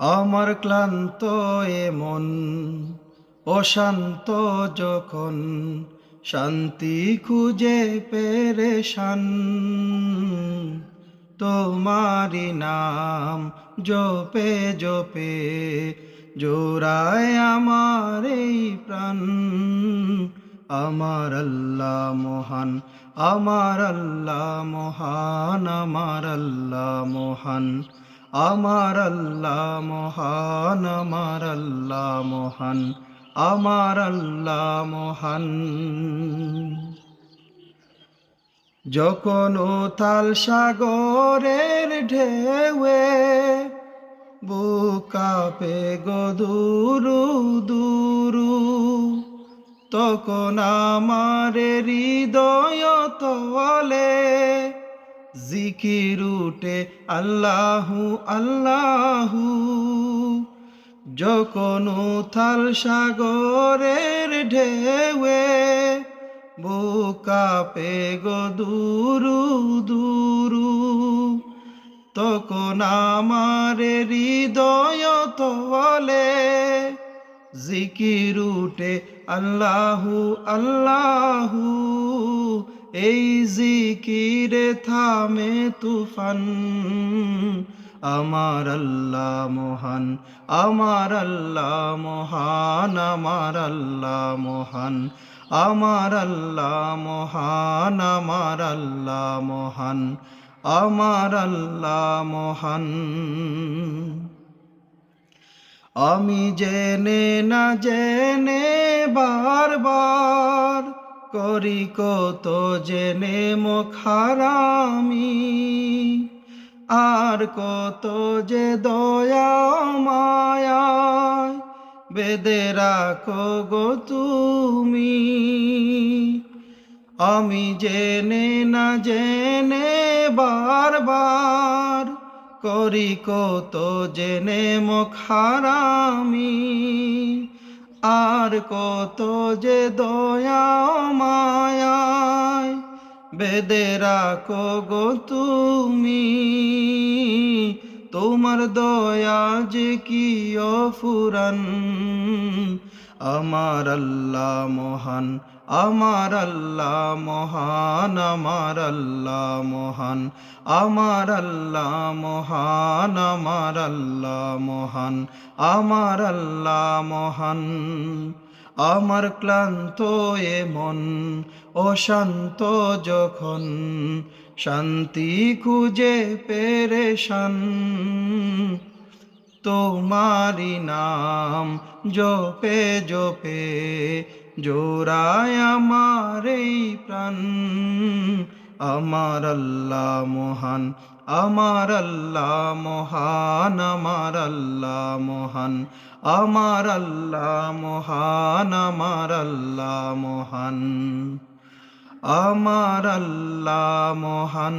আমার ক্লান্ত এমন অশান্ত যখন শান্তি খুঁজে পেরেশান। তোমারি নাম জপে জপে জোড়ায় আমার এই প্রাণ। আমার আল্লাহ মহান, আমার আল্লাহ মহান, আমার আল্লাহ মহান। আমার আল্লাহ মহান, আমার আল্লাহ মহান, আমার আল্লাহ মহান। যখন তাল সাগরের ঢেউয়ে বুকাপে গদুরু দুরু, তখন আমার হৃদয় তলে জিকির উঠে আল্লাহু আল্লাহু। যখন উথাল সাগরের ঢেউয়ে বুকাপে গো দুরু দুরু। তখন আমার হৃদয় তলে জিকির উঠে আল্লাহু আল্লাহু। এই জিকিরে থামে তুফান। আমার আল্লাহ মহান, আমার আল্লাহ মহান, আমার আল্লাহ মহান, আমার আল্লাহ মহান, আমার আল্লাহ মহান, আমার আল্লাহ মহান। আমি জেনে না জেনে বারবার করি কত জেনে মুখারামি আর কত যে দয়া মায়ায় বেদে রাখো গো তুমি। আমি জেনে না জেনে বারবার করি কত জেনে মুখারামি আর কত যে দয়া মায়ায় বেদে রাখো গো তুমি। তোমার দয়া যে কি অফুরান, আমার আল্লাহ মহান আমার আল্লাহ মহান, আমার আল্লাহ মহান, আমার আল্লাহ মহান, আমার আল্লাহ মহান, আমার আল্লাহ মহান। আমার ক্লান্ত এ মন, অশান্ত যখন, শান্তি খুঁজে পেরেশান। তোমারি নাম জপে জপে জোড়ায় আমার এই প্রাণ। আমার আল্লাহ মহান, আমার আল্লাহ মহান, আমার আল্লাহ মহান, আমার আল্লাহ মহান, আমার আল্লাহ মহান। আমার আল্লাহ মহান।